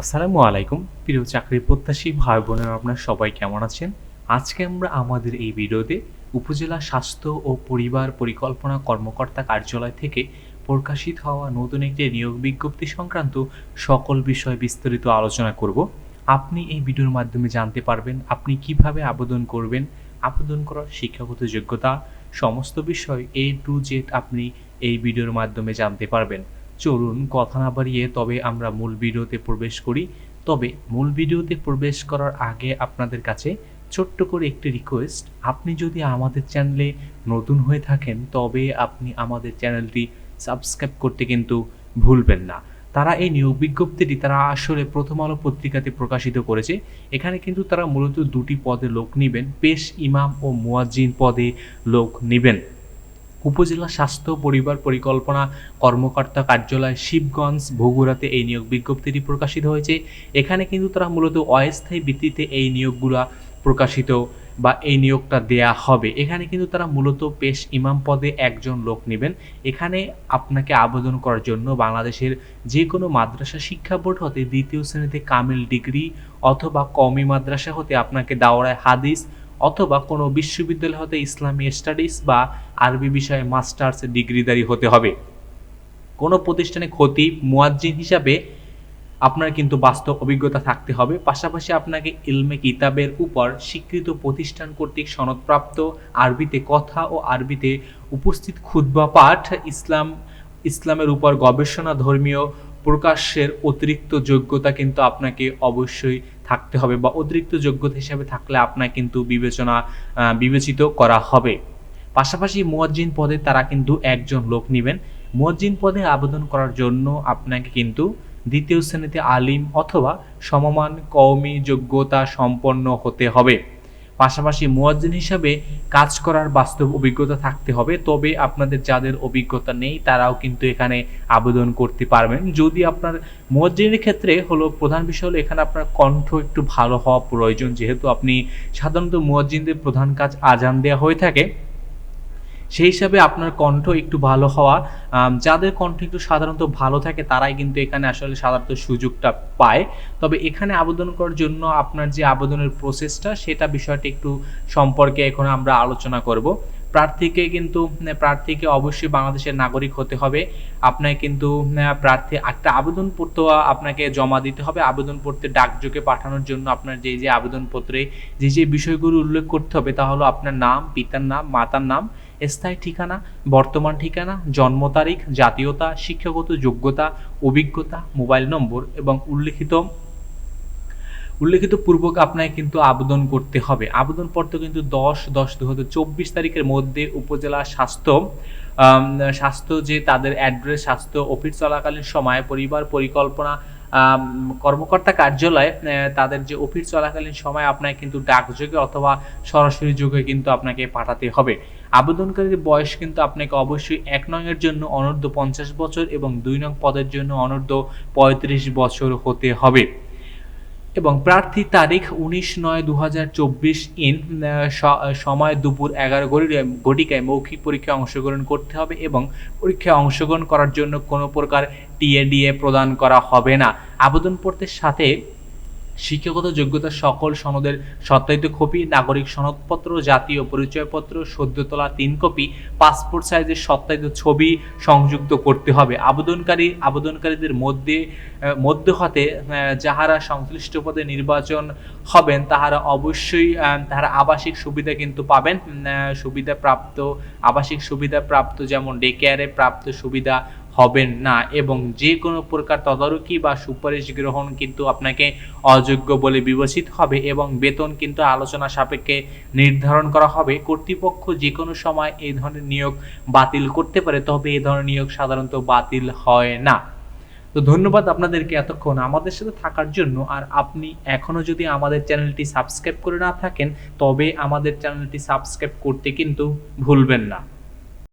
আসসালামু আলাইকুম। প্রিয় চাকরি প্রত্যাশী ভাই বোনেরা, আপনার সবাই কেমন আছেন? আজকে আমরা আমাদের এই ভিডিওতে উপজেলা স্বাস্থ্য ও পরিবার পরিকল্পনা কর্মকর্তা কার্যালয় থেকে প্রকাশিত হওয়া নতুন একটি নিয়োগ বিজ্ঞপ্তি সংক্রান্ত সকল বিষয় বিস্তারিত আলোচনা করব। আপনি এই ভিডিওর মাধ্যমে জানতে পারবেন আপনি কীভাবে আবেদন করবেন, আবেদন করার শিক্ষাগত যোগ্যতা, সমস্ত বিষয় এ টু জেড আপনি এই ভিডিওর মাধ্যমে জানতে পারবেন। চলুন কথা না বাড়িয়ে তবে আমরা মূল ভিডিওতে প্রবেশ করি। তবে মূল ভিডিওতে প্রবেশ করার আগে আপনাদের কাছে ছোট্ট করে একটি রিকোয়েস্ট আপনি যদি আমাদের চ্যানেলে নতুন হয়ে থাকেন, তবে আপনি আমাদের চ্যানেলটি সাবস্ক্রাইব করতে কিন্তু ভুলবেন না। তারা এই নিয়োগ বিজ্ঞপ্তিটি তারা আসলে প্রথম আলো পত্রিকাতে প্রকাশিত করেছে। এখানে কিন্তু তারা মূলত দুটি পদে লোক নেবেন। পেশ ইমাম ও মুয়াজ্জিন পদে লোক নেবেন। উপজেলা স্বাস্থ্য পরিবার পরিকল্পনা কর্মকর্তা কার্যালয় শিবগঞ্জ বগুড়াতে এই নিয়োগ বিজ্ঞপ্তিটি প্রকাশিত হয়েছে। এখানে কিন্তু তারা মূলত অস্থায়ী ভিত্তিতে এই নিয়োগগুলা প্রকাশিত বা এই নিয়োগটা দেয়া হবে। এখানে কিন্তু তারা মূলত পেশ ইমাম পদে একজন লোক নেবেন। এখানে আপনাকে আবেদন করার জন্য বাংলাদেশের যে কোনো মাদ্রাসা শিক্ষা বোর্ড হতে দ্বিতীয় শ্রেণীতে কামিল ডিগ্রি অথবা কমি মাদ্রাসা হতে আপনাকে দাওরায় হাদিস অথবা কোনো বিশ্ববিদ্যালয় হতে ইসলামী স্টাডিজ বা আরবি বিষয়ে মাস্টার্স ডিগ্রিধারী হতে হবে। কোনো প্রতিষ্ঠানে খতিব মুয়াজ্জিন হিসাবে আপনার কিন্তু বাস্তব অভিজ্ঞতা থাকতে হবে। পাশাপাশি আপনাকে ইলমে কিতাবের উপর স্বীকৃত প্রতিষ্ঠান কর্তৃক সনদপ্রাপ্ত আরবিতে কথা ও আরবিতে উপস্থিত খুতবা পাঠ ইসলাম, ইসলামের উপর গবেষণা ধর্মীয় প্রকাশের অতিরিক্ত যোগ্যতা কিন্তু আপনাকে অবশ্যই থাকতে হবে বা অতিরিক্ত যোগ্যতা হিসাবে থাকলে আপনার কিন্তু বিবেচনা বিবেচিত করা হবে। পাশাপাশি মুয়াজ্জিন পদে তারা কিন্তু একজন লোক নেবেন। মুয়াজ্জিন পদে আবেদন করার জন্য আপনাকে কিন্তু দ্বিতীয় শ্রেণীতে আলিম অথবা সমমান কওমি যোগ্যতা সম্পন্ন হতে হবে। পাশাপাশি মুয়াজ্জিন হিসাবে কাজ করার বাস্তব অভিজ্ঞতা থাকতে হবে। তবে আপনাদের যাদের অভিজ্ঞতা নেই, তারাও কিন্তু এখানে আবেদন করতে পারবেন। যদি আপনার মুয়াজ্জিনের ক্ষেত্রে হলো প্রধান বিষয় হলো এখানে আপনার কণ্ঠ একটু ভালো হওয়া প্রয়োজন। যেহেতু আপনি সাধারণত মুয়াজ্জিনদের প্রধান কাজ আজান দেওয়া হয়ে থাকে সেই হিসাবে আপনার কণ্ঠ একটু ভালো হওয়া যাদের কণ্ঠ একটু সাধারণত ভালো থাকে তারাই কিন্তু এখানে আসলে সাধারণত সুযোগটা পায়। তবে এখানে আবেদন করার জন্য আপনার যে আবেদনের প্রসেসটা সেটা বিষয়টা একটু সম্পর্কে এখন আমরা আলোচনা করব। প্রার্থীকে কিন্তু প্রার্থীকে অবশ্যই বাংলাদেশের নাগরিক হতে হবে। আপনাকে কিন্তু প্রার্থী একটা আবেদনপত্র আপনাকে জমা দিতে হবে। আবেদনপত্রে ডাকযোগে পাঠানোর জন্য আপনার যে যে আবেদনপত্রে যে যে বিষয়গুলো উল্লেখ করতে হবে তা হলো আপনার নাম, পিতার নাম, মাতার নাম স্থায়ী ঠিকানা, বর্তমান ঠিকানা, জন্ম তারিখ, জাতীয়তা, শিক্ষাগত যোগ্যতা, অভিজ্ঞতা, মোবাইল নম্বর এবং উল্লেখিত উল্লেখিত পূর্বক আপনাকে কিন্তু আবেদন করতে হবে। আবেদনপত্র কিন্তু দশ দশ দু হাজার চব্বিশ তারিখের মধ্যে উপজেলা স্বাস্থ্য স্বাস্থ্য যে তাদের অ্যাড্রেস, স্বাস্থ্য অফিস চলাকালীন সময়, পরিবার পরিকল্পনা কর্মকর্তা কার্যালয়ে তাদের যে অফিস চলাকালীন সময় আপনাকে কিন্তু ডাকযোগে অথবা সরাসরি যোগে কিন্তু আপনাকে পাঠাতে হবে। আবেদনকারীর বয়স কিন্তু আপনাকে অবশ্যই এক নং এর জন্য অনূর্ধ্ব পঞ্চাশ বছর এবং দুই নং পদের জন্য অনূর্ধ্ব পঁয়ত্রিশ বছর হতে হবে। এবং প্রার্থী তারিখ উনিশ নয় দু হাজার চব্বিশ ইন সময় দুপুর এগারো ঘটিকায় মৌখিক পরীক্ষায় অংশগ্রহণ করতে হবে এবং পরীক্ষায় অংশগ্রহণ করার জন্য কোনো প্রকার টিএডিএ প্রদান করা হবে না। আবেদন পত্রের সাথে শিক্ষাগত যোগ্যতা সকল সনদের সত্যায়িত কপি, নাগরিক সনদপত্র, জাতীয় পরিচয়পত্র সদ্য তোলা তিন কপি, পাসপোর্ট সাইজের সত্যায়িত ছবি সংযুক্ত করতে হবে। আবেদনকারী, আবেদনকারীদের মধ্যে মধ্য হতে যাহারা সংশ্লিষ্ট পদে নির্বাচন হবেন, তাহারা অবশ্যই তাহারা আবাসিক সুবিধা কিন্তু পাবেন। সুবিধা প্রাপ্ত আবাসিক সুবিধা প্রাপ্ত যেমন ডে কেয়ারে প্রাপ্ত সুবিধা হবেন না এবং যে কোনো প্রকার তদারকি বা সুপারিশ গ্রহণ কিন্তু আপনাকে অযোগ্য বলে বিবেচিত হবে এবং বেতন কিন্তু আলোচনা সাপেক্ষে নির্ধারণ করা হবে। কর্তৃপক্ষ যে কোনো সময় এই ধরনের নিয়োগ বাতিল করতে পারে, তবে এই ধরনের নিয়োগ সাধারণত বাতিল হয় না। তো ধন্যবাদ আপনাদেরকে এতক্ষণ আমাদের সাথে থাকার জন্য। আর আপনি এখনও যদি আমাদের চ্যানেলটি সাবস্ক্রাইব করে না থাকেন, তবে আমাদের চ্যানেলটি সাবস্ক্রাইব করতে কিন্তু ভুলবেন না।